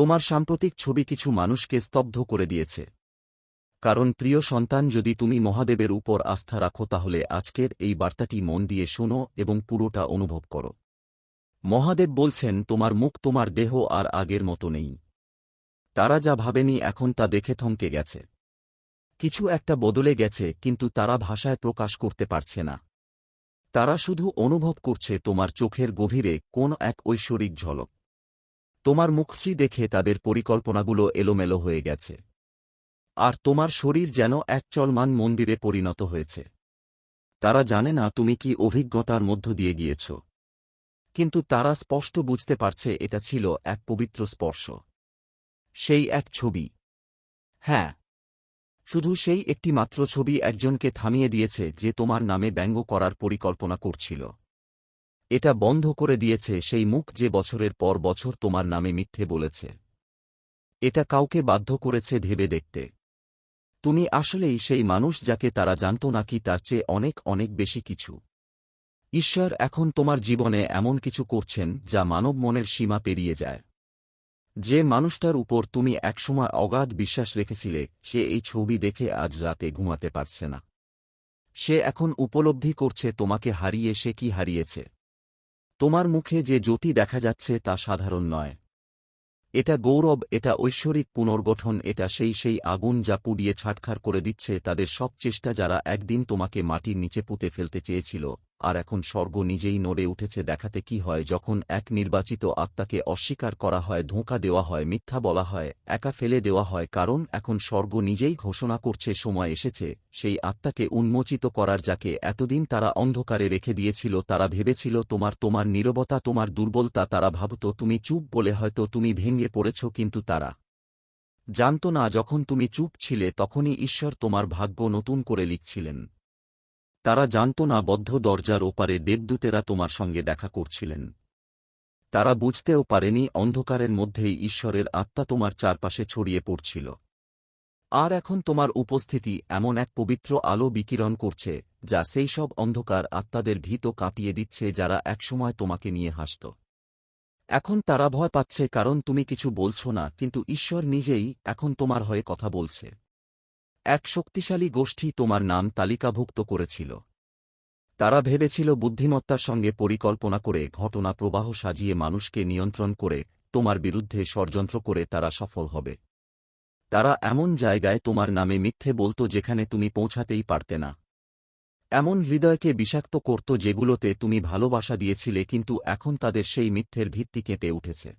তোমার সাম্প্রতিক ছবি কিছু মানুষকে স্তব্ধ করে দিয়েছে। কারণ প্রিয় সন্তান, যদি তুমি মহাদেবের উপর আস্থা রাখো, তাহলে আজকের এই বার্তাটি মন দিয়ে শোনো এবং পুরোটা অনুভব করো। মহাদেব বলছেন, তোমার মুখ তোমার দেহ আর আগের মতো নেই। তারা যা ভাবেনি এখন তা দেখে থমকে গেছে। কিছু একটা বদলে গেছে, কিন্তু তারা ভাষায় প্রকাশ করতে পারছে না। তারা শুধু অনুভব করছে তোমার চোখের গভীরে কোন এক ঐশ্বরিক ঝলক। তোমার মুখশ্রী দেখে তাদের পরিকল্পনাগুলো এলোমেলো হয়ে গেছে। আর তোমার শরীর যেন এক চলমান মন্দিরে পরিণত হয়েছে। তারা জানে না তুমি কি অভিজ্ঞতার মধ্য দিয়ে গিয়েছ। কিন্তু তারা স্পষ্ট বুঝতে পারছে এটা ছিল এক পবিত্র স্পর্শ। সেই এক ছবি। হ্যাঁ। শুধু সেই একটি মাত্র ছবি একজনকে থামিয়ে দিয়েছে যে তোমার নামে ব্যঙ্গ করার পরিকল্পনা করছিল। এটা বন্ধ করে দিয়েছে সেই মুখ যে বছরের পর বছর তোমার নামে মিথ্যে বলেছে। এটা কাউকে বাধ্য করেছে ভেবে দেখতে। তুমি আসলেই সেই মানুষ যাকে তারা জানত নাকি তার চেয়ে অনেক অনেক বেশি কিছু। ঈশ্বর এখন তোমার জীবনে এমন কিছু করছেন যা মানব মনের সীমা পেরিয়ে যায়। যে মানুষটার উপর তুমি একসময় অগাধ বিশ্বাস রেখেছিলে, সে এই ছবি দেখে আজ রাতে ঘুমাতে পারছে না। সে এখন উপলব্ধি করছে তোমাকে হারিয়ে সে কি হারিয়েছে। তোমার মুখে যে জ্যোতি দেখা যাচ্ছে তা সাধারণ নয়। এটা গৌরব, এটা ঐশ্বরিক পুনর্গঠন, এটা সেই সেই আগুন যা পুড়িয়ে ছাটখার করে দিচ্ছে তাদের সব চেষ্টা যারা একদিন তোমাকে মাটির নিচে পুঁতে ফেলতে চেয়েছিল। আর এখন স্বর্গ নিজেই নড়ে উঠেছে দেখাতে কি হয় যখন এক নির্বাচিত আত্মাকে অস্বীকার করা হয়, ধোঁকা দেওয়া হয়, মিথ্যা বলা হয়, একা ফেলে দেওয়া হয়, কারণ এখন স্বর্গ নিজেই ঘোষণা করছে সময় এসেছে, সেই আত্মাকে উন্মোচিত করার যাকে এতদিন তারা অন্ধকারে রেখে দিয়েছিল, তারা ভেবেছিল তোমার তোমার নীরবতা, তোমার দুর্বলতা তারা ভাবত, তুমি চুপ বলে হয়তো তুমি ভেঙে পড়েছ, কিন্তু তারা জানত না, যখন তুমি চুপ ছিলে তখনই ঈশ্বর তোমার ভাগ্য নতুন করে লিখছিলেন। তারা জানত না বদ্ধ দরজার ওপারে দেবদূতেরা তোমার সঙ্গে দেখা করছিলেন। তারা বুঝতেও পারেনি অন্ধকারের মধ্যেই ঈশ্বরের আত্মা তোমার চারপাশে ছড়িয়ে পড়ছিল। আর এখন তোমার উপস্থিতি এমন এক পবিত্র আলো বিকিরণ করছে, যা সেই সব অন্ধকার আত্মাদের ভীত কাঁপিয়ে দিচ্ছে যারা একসময় তোমাকে নিয়ে হাসত। এখন তারা ভয় পাচ্ছে কারণ তুমি কিছু বলছ না, কিন্তু ঈশ্বর নিজেই এখন তোমার হয়ে কথা বলছে। এক শক্তিশালী গোষ্ঠী তোমার নাম তালিকাভুক্ত করেছিল। তারা ভেবেছিল বুদ্ধিমত্তার সঙ্গে পরিকল্পনা করে ঘটনা প্রবাহ সাজিয়ে মানুষকে নিয়ন্ত্রণ করে তোমার বিরুদ্ধে ষড়যন্ত্র করে তারা সফল হবে। তারা এমন জায়গায় তোমার নামে মিথ্যে বলত যেখানে তুমি পৌঁছাতেই পারতে না। এমন হৃদয়কে বিষাক্ত করত যেগুলোতে তুমি ভালোবাসা দিয়েছিলে কিন্তু এখন তাদের সেই মিথ্যের ভিত্তি কেঁপে উঠেছে।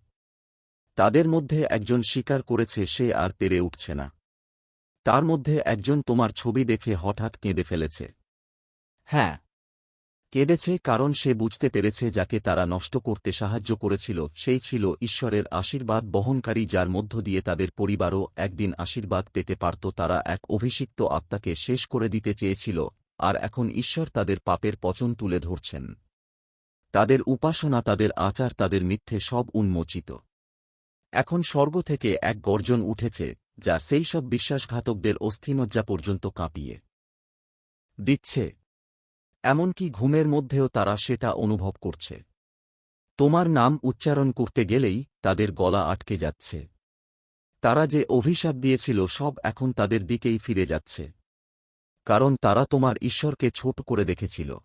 তাদের মধ্যে একজন স্বীকার করেছে সে আর পেরে উঠছে না। তার মধ্যে একজন তোমার ছবি দেখে হঠাৎ কেঁদে ফেলেছে। হ্যাঁ। কেঁদেছে কারণ সে বুঝতে পেরেছে যাকে তারা নষ্ট করতে সাহায্য করেছিল সেই ছিল ঈশ্বরের আশীর্বাদ বহনকারী যার মধ্য দিয়ে তাদের পরিবারও একদিন আশীর্বাদ পেতে পারত। তারা এক অভিষিক্ত আত্মাকে শেষ করে দিতে চেয়েছিল আর এখন ঈশ্বর তাদের পাপের পচন তুলে ধরছেন। তাদের উপাসনা তাদের আচার তাদের মিথ্যে সব উন্মোচিত। এখন স্বর্গ থেকে এক গর্জন উঠেছে যা সেই সব বিশ্বাসঘাতকদের অস্থিমজ্জা পর্যন্ত কাঁপিয়ে দিচ্ছে। এমনকি ঘুমের মধ্যেও তারা সেটা অনুভব করছে। তোমার নাম উচ্চারণ করতে গেলেই তাদের গলা আটকে যাচ্ছে। তারা যে অভিশাপ দিয়েছিল সব এখন তাদের দিকেই ফিরে যাচ্ছে। কারণ তারা তোমার ঈশ্বরকে ছোট করে দেখেছিল।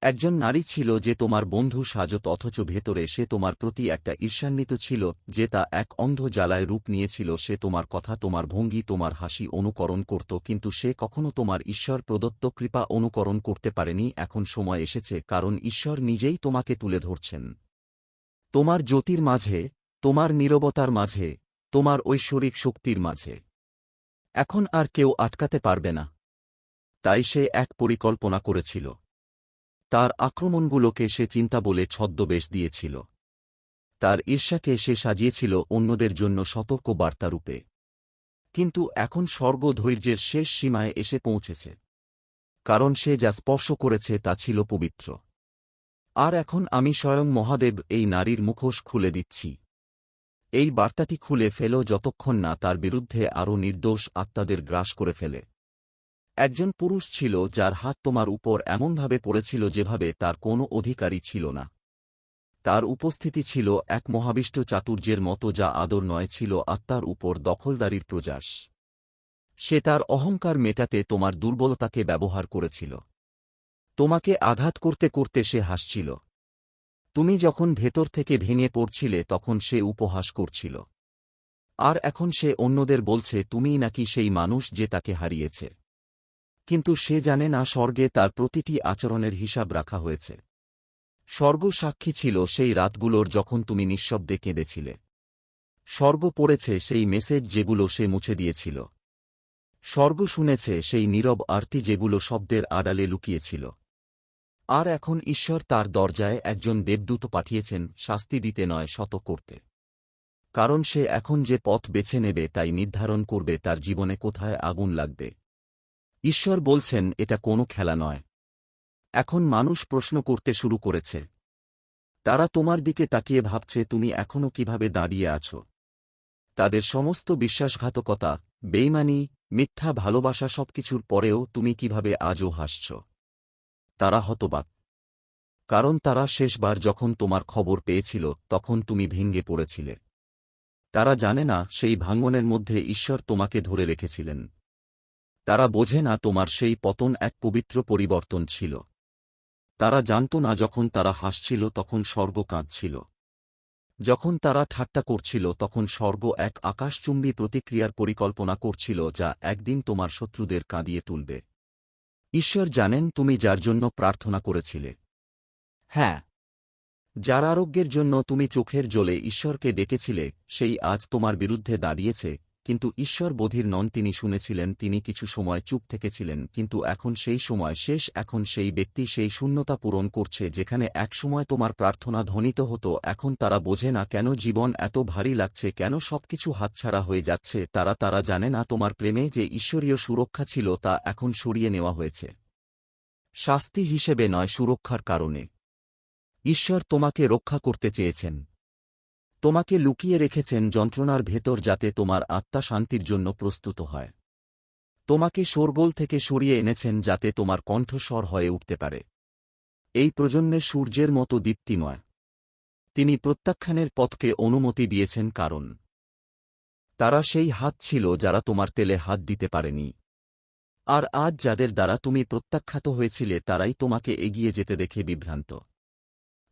একজন নারী ছিল যে তোমার বন্ধু সাজত অথচ ভেতরে সে তোমার প্রতি একটা ঈর্ষান্বিত ছিল, যে তা এক অন্ধ জ্বালায় রূপ নিয়েছিল, সে তোমার কথা, তোমার ভঙ্গি, তোমার হাসি অনুকরণ করত, কিন্তু সে কখনো তোমার ঈশ্বর প্রদত্ত কৃপা অনুকরণ করতে পারেনি, এখন সময় এসেছে, কারণ ঈশ্বর নিজেই তোমাকে তুলে ধরছেন। তোমার জ্যোতির মাঝে, তোমার নীরবতার মাঝে, তোমার ঐশ্বরিক শক্তির মাঝে। এখন আর কেউ আটকাতে পারবে না। তাই সে এক পরিকল্পনা করেছিল। তার আক্রমণগুলোকে সে চিন্তা বলে ছদ্মবেশ দিয়েছিল। তার ঈর্ষাকে সে সাজিয়েছিল অন্যদের জন্য সতর্ক বার্তারূপে কিন্তু এখন স্বর্গ ধৈর্যের শেষ সীমায় এসে পৌঁছেছে। কারণ সে যা স্পর্শ করেছে তা ছিল পবিত্র। আর এখন আমি স্বয়ং মহাদেব এই নারীর মুখোশ খুলে দিচ্ছি। এই বার্তাটি খুলে ফেল যতক্ষণ না তার বিরুদ্ধে আরও নির্দোষ আত্মাদের গ্রাস করে ফেলে। একজন পুরুষ ছিল যার হাত তোমার উপর এমনভাবে পড়েছিল যেভাবে তার কোনো অধিকারই ছিল না। তার উপস্থিতি ছিল এক মহাবিষ্ট চাতুর্যের মতো যা আদর নয়, ছিল আত্মার উপর দখলদারির প্রজাস। সে তার অহংকার মেটাতে তোমার দুর্বলতাকে ব্যবহার করেছিল। তোমাকে আঘাত করতে করতে সে হাসছিল। তুমি যখন ভেতর থেকে ভেঙে পড়ছিলে তখন সে উপহাস করছিল। আর এখন সে অন্যদের বলছে, তুমিই নাকি সেই মানুষ যে তাকে হারিয়েছে? কিন্তু সে জানে না স্বর্গে তার প্রতিটি আচরণের হিসাব রাখা হয়েছে। স্বর্গ সাক্ষী ছিল সেই রাতগুলোর যখন তুমি নিঃশব্দে কেঁদেছিলে। স্বর্গ পড়েছে সেই মেসেজ যেগুলো সে মুছে দিয়েছিল। স্বর্গ শুনেছে সেই নীরব আরতি যেগুলো শব্দের আড়ালে লুকিয়েছিল। আর এখন ঈশ্বর তার দরজায় একজন দেবদূত পাঠিয়েছেন, শাস্তি দিতে নয়, শত করতে। কারণ সে এখন যে পথ বেছে নেবে তাই নির্ধারণ করবে তার জীবনে কোথায় আগুন লাগবে। ঈশ্বর বলছেন, এটা কোনো খেলা নয়। এখন মানুষ প্রশ্ন করতে শুরু করেছে। তারা তোমার দিকে তাকিয়ে ভাবছে, তুমি এখনও কীভাবে দাঁড়িয়ে আছো? তাদের সমস্ত বিশ্বাসঘাতকতা বেইমানি মিথ্যা ভালোবাসা সবকিছুর পরেও তুমি কীভাবে আজও হাসছ? তারা হতবাক। কারণ তারা শেষবার যখন তোমার খবর পেয়েছিল, তখন তুমি ভেঙ্গে পড়েছিলে। তারা জানে না, সেই ভাঙ্গনের মধ্যে ঈশ্বর তোমাকে ধরে রেখেছিলেন। তারা বোঝে না তোমার সেই পতন এক পবিত্র পরিবর্তন ছিল। তারা জানত না যখন তারা হাসছিল তখন স্বর্গ কাঁদছিল। যখন তারা ঠাট্টা করছিল তখন স্বর্গ এক আকাশচুম্বী প্রতিক্রিয়ার পরিকল্পনা করছিল যা একদিন তোমার শত্রুদের কাঁদিয়ে তুলবে। ঈশ্বর জানেন তুমি যার জন্য প্রার্থনা করেছিলে। হ্যাঁ। যার আরোগ্যের জন্য তুমি চোখের জলে ঈশ্বরকে ডেকেছিলে, সেই আজ তোমার বিরুদ্ধে দাঁড়িয়েছে কিন্তু ঈশ্বর বধির নন, তিনি শুনেছিলেন, তিনি কিছু সময় চুপ থেকেছিলেন, কিন্তু এখন সেই সময় শেষ, এখন সেই ব্যক্তি সেই শূন্যতা পূরণ করছে, যেখানে একসময় তোমার প্রার্থনা ধ্বনিত হতো, এখন তারা বোঝে না কেন জীবন এত ভারী লাগছে, কেন সবকিছু হাতছাড়া হয়ে যাচ্ছে, তারা তারা জানে না তোমার প্রেমে যে ঈশ্বরীয় সুরক্ষা ছিল, তা এখন সরিয়ে নেওয়া হয়েছে। শাস্তি হিসেবে নয়, সুরক্ষার কারণে। ঈশ্বর তোমাকে রক্ষা করতে চেয়েছেন। তোমাকে লুকিয়ে রেখেছেন যন্ত্রণার ভেতর যাতে তোমার আত্মা শান্তির জন্য প্রস্তুত হয়। তোমাকে শোরগোল থেকে সরিয়ে এনেছেন যাতে তোমার কণ্ঠস্বর হয়ে উঠতে পারে। এই প্রজন্মে সূর্যের মতো দীপ্তিময়। তিনি প্রত্যাখ্যানের পথকে অনুমতি দিয়েছেন কারণ। তারা সেই হাত ছিল যারা তোমার তেলে হাত দিতে পারেনি। আর আজ যাদের দ্বারা তুমি প্রত্যাখ্যাত হয়েছিলে তারাই তোমাকে এগিয়ে যেতে দেখে বিভ্রান্ত।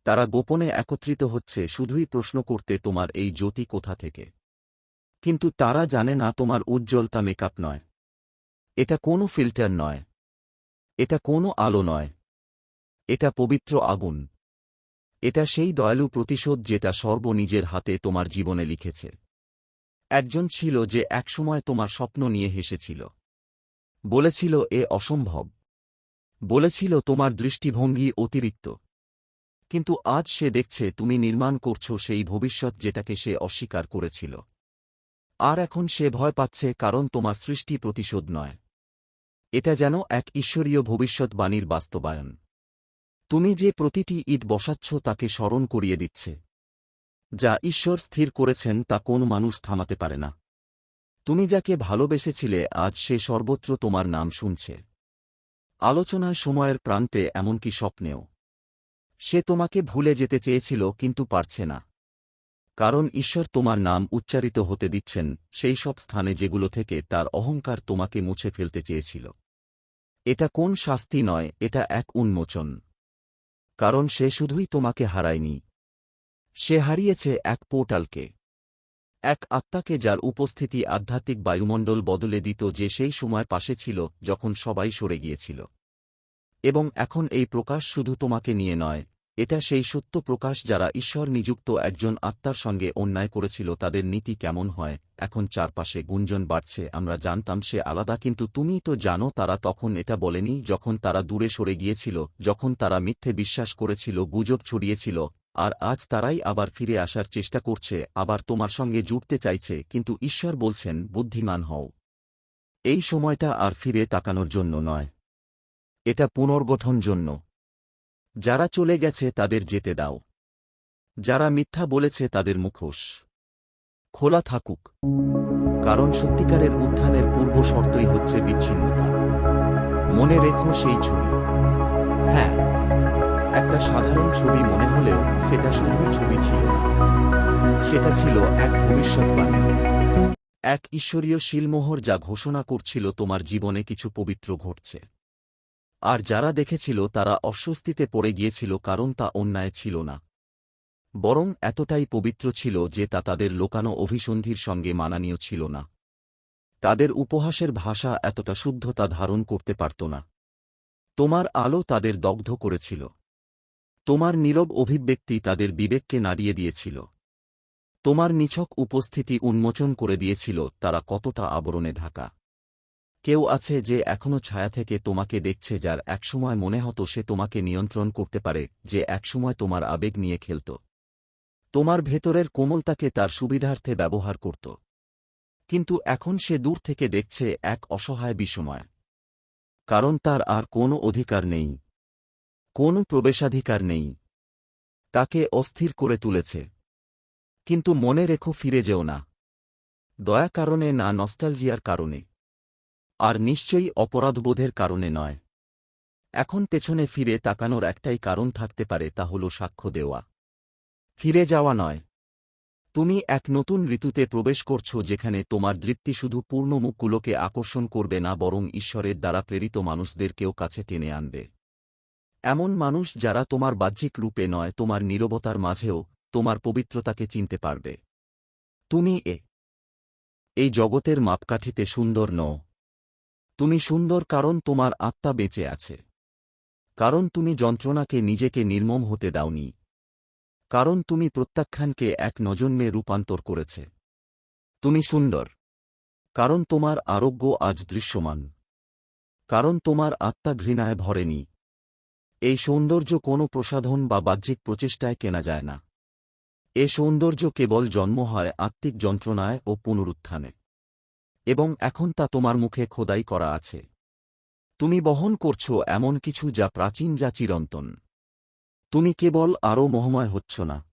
তারা গোপনে একত্রিত হচ্ছে, শুধুই প্রশ্ন করতে তোমার এই জ্যোতি কোথা থেকে? কিন্তু তারা জানে না তোমার উজ্জ্বলতা মেকআপ নয়। এটা কোনো ফিল্টার নয়। এটা কোনো আলো নয়। এটা পবিত্র আগুন। এটা সেই দয়ালু প্রতিশোধ যেটা সর্ব নিজের হাতে তোমার জীবনে লিখেছে। একজন ছিল যে একসময় তোমার স্বপ্ন নিয়ে হেসেছিল। বলেছিল, এ অসম্ভব। বলেছিল, তোমার দৃষ্টিভঙ্গি অতিরিক্ত। কিন্তু আজ সে দেখছে তুমি নির্মাণ করছ সেই ভবিষ্যৎ যেটাকে সে অস্বীকার করেছিল। আর এখন সে ভয় পাচ্ছে কারণ তোমার সৃষ্টি প্রতিশোধ নয়। এটা যেন এক ঈশ্বরীয় ভবিষ্যৎবাণীর বাস্তবায়ন। তুমি যে প্রতিটি ঈদ বসাচ্ছ তাকে স্মরণ করিয়ে দিচ্ছে। যা ঈশ্বর স্থির করেছেন তা কোন মানুষ থামাতে পারে না। তুমি যাকে ভালোবেসেছিলে আজ সে সর্বত্র তোমার নাম শুনছে। আলোচনায় সময়ের প্রান্তে এমনকি স্বপ্নেও। সে তোমাকে ভুলে যেতে চেয়েছিল, কিন্তু পারছে না। কারণ ঈশ্বর তোমার নাম উচ্চারিত হতে দিচ্ছেন, সেই সব স্থানে যেগুলো থেকে তার অহংকার তোমাকে মুছে ফেলতে চেয়েছিল। এটা কোন শাস্তি নয়, এটা এক উন্মোচন। কারণ সে শুধুই তোমাকে হারায়নি। সে হারিয়েছে এক পোর্টালকে। এক আত্মাকে যার উপস্থিতি আধ্যাত্মিক বায়ুমণ্ডল বদলে দিত যে সেই সময় পাশে ছিল, যখন সবাই সরে গিয়েছিল। এবং এখন এই প্রকাশ শুধু তোমাকে নিয়ে নয়, এটা সেই সত্য প্রকাশ যারা ঈশ্বর নিযুক্ত একজন আত্মার সঙ্গে অন্যায় করেছিল তাদের নীতি কেমন হয়, এখন চারপাশে গুঞ্জন বাড়ছে, আমরা জানতাম সে আলাদা, কিন্তু তুমি তো জানো তারা তখন এটা বলেনি, যখন তারা দূরে সরে গিয়েছিল, যখন তারা মিথ্যে বিশ্বাস করেছিল, গুজব ছড়িয়েছিল, আর আজ তারাই আবার ফিরে আসার চেষ্টা করছে, আবার তোমার সঙ্গে জুড়তে চাইছে, কিন্তু ঈশ্বর বলছেন, বুদ্ধিমান হও। এই সময়টা আর ফিরে তাকানোর জন্য নয়। এটা পুনর্গঠন জন্য। যারা চলে গেছে তাদের যেতে দাও। যারা মিথ্যা বলেছে তাদের মুখোশ। খোলা থাকুক। কারণ সত্যিকারের উত্থানের পূর্ব শর্তই হচ্ছে বিচ্ছিন্নতা। মনে রেখো সেই ছবি। হ্যাঁ একটা সাধারণ ছবি মনে হলেও সেটা শুধুই ছবি ছিল না। সেটা ছিল এক ভবিষ্যৎবাণী এক ঈশ্বরীয় শিলমোহর যা ঘোষণা করছিল তোমার জীবনে কিছু পবিত্র ঘটছে। আর যারা দেখেছিল তারা অস্বস্তিতে পড়ে গিয়েছিল কারণ তা অন্যায় ছিল না। বরং এতটাই পবিত্র ছিল যে তা তাদের লোকানো অভিসন্ধির সঙ্গে মানানীয় ছিল না। তাদের উপহাসের ভাষা এতটা শুদ্ধতা ধারণ করতে পারত না। তোমার আলো তাদের দগ্ধ করেছিল। তোমার নীরব অভিব্যক্তি তাদের বিবেককে নাড়িয়ে দিয়েছিল। তোমার নিছক উপস্থিতি উন্মোচন করে দিয়েছিল তারা কতটা আবরণে ঢাকা। কেউ আছে যে এখনও ছায়া থেকে তোমাকে দেখছে যার একসময় মনে হতো সে তোমাকে নিয়ন্ত্রণ করতে পারে, যে একসময় তোমার আবেগ নিয়ে খেলত। তোমার ভেতরের কোমলতাকে তার সুবিধার্থে ব্যবহার করত। কিন্তু এখন সে দূর থেকে দেখছে এক অসহায় বিষময় কারণ তার আর কোনো অধিকার নেই। কোনো প্রবেশাধিকার নেই। তাকে অস্থির করে তুলেছে। কিন্তু মনে রেখো ফিরে যেও না। দয়া কারণে না, নস্টালজিয়ার কারণে। আর নিশ্চয়ই অপরাধবোধের কারণে নয়। এখন পেছনে ফিরে তাকানোর একটাই কারণ থাকতে পারে তা হল সাক্ষ্য দেওয়া। ফিরে যাওয়া নয়। তুমি এক নতুন ঋতুতে প্রবেশ করছ যেখানে তোমার দৃপ্তি শুধু পূর্ণ মুখগুলোকে আকর্ষণ করবে না, বরং ঈশ্বরের দ্বারা প্রেরিত মানুষদেরকেও কাছে টেনে আনবে। এমন মানুষ যারা তোমার বাহ্যিক রূপে নয়, তোমার নীরবতার মাঝেও তোমার পবিত্রতাকে চিনতে পারবে। তুমি এ, এই জগতের মাপকাঠিতে সুন্দর নও। তুমি সুন্দর কারণ তোমার আত্মা বেঁচে আছে। কারণ তুমি যন্ত্রণাকে নিজেকে নির্মম হতে দাওনি। কারণ তুমি প্রত্যাখ্যানকে এক নজন্মে রূপান্তর করেছে। তুমি সুন্দর। কারণ তোমার আরোগ্য আজ দৃশ্যমান। কারণ তোমার আত্মা ঘৃণায় ভরেনি। এই সৌন্দর্য কোনো প্রসাধন বা বাহ্যিক প্রচেষ্টায় কেনা যায় না। এ সৌন্দর্য কেবল জন্ম হয় আত্মিক যন্ত্রণায় ও পুনরুত্থানে। এবং এখন তা তোমার মুখে খোদাই করা আছে। তুমি বহন করছ এমন কিছু যা প্রাচীন, যা চিরন্তন। তুমি কেবল আরও মোহময় হচ্ছ না।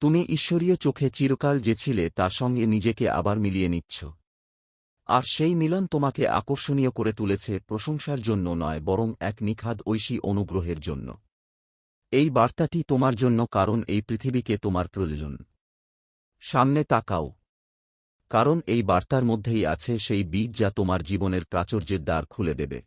তুমি ঈশ্বরীয় চোখে চিরকাল যে ছিলে, তার সঙ্গে নিজেকে আবার মিলিয়ে নিচ্ছ। আর সেই মিলন তোমাকে আকর্ষণীয় করে তুলেছে প্রশংসার জন্য নয়, বরং এক নিখাদ ঐশী অনুগ্রহের জন্য। এই বার্তাটি তোমার জন্য, কারণ এই পৃথিবীকে তোমার প্রয়োজন। সামনে তাকাও। কারণ এই বার্তার মধ্যেই আছে সেই বীজ যা তোমার জীবনের প্রাচুর্যের দ্বার খুলে দেবে।